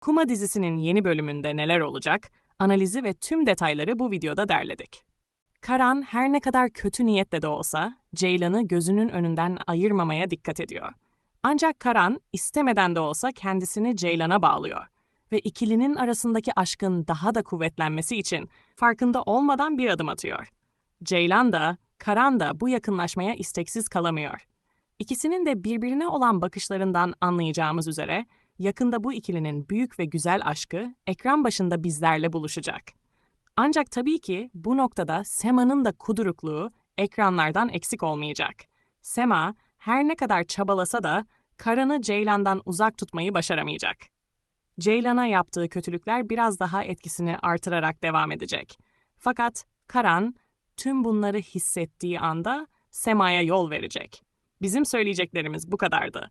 Kuma dizisinin yeni bölümünde neler olacak? Analizi ve tüm detayları bu videoda derledik. Karan her ne kadar kötü niyetle de olsa Ceylan'ı gözünün önünden ayırmamaya dikkat ediyor. Ancak Karan istemeden de olsa kendisini Ceylan'a bağlıyor ve ikilinin arasındaki aşkın daha da kuvvetlenmesi için farkında olmadan bir adım atıyor. Ceylan da, Karan da bu yakınlaşmaya isteksiz kalamıyor. İkisinin de birbirine olan bakışlarından anlayacağımız üzere yakında bu ikilinin büyük ve güzel aşkı ekran başında bizlerle buluşacak. Ancak tabii ki bu noktada Sema'nın da kudurukluğu ekranlardan eksik olmayacak. Sema her ne kadar çabalasa da Karan'ı Ceylan'dan uzak tutmayı başaramayacak. Ceylan'a yaptığı kötülükler biraz daha etkisini artırarak devam edecek. Fakat Karan tüm bunları hissettiği anda Sema'ya yol verecek. Bizim söyleyeceklerimiz bu kadardı.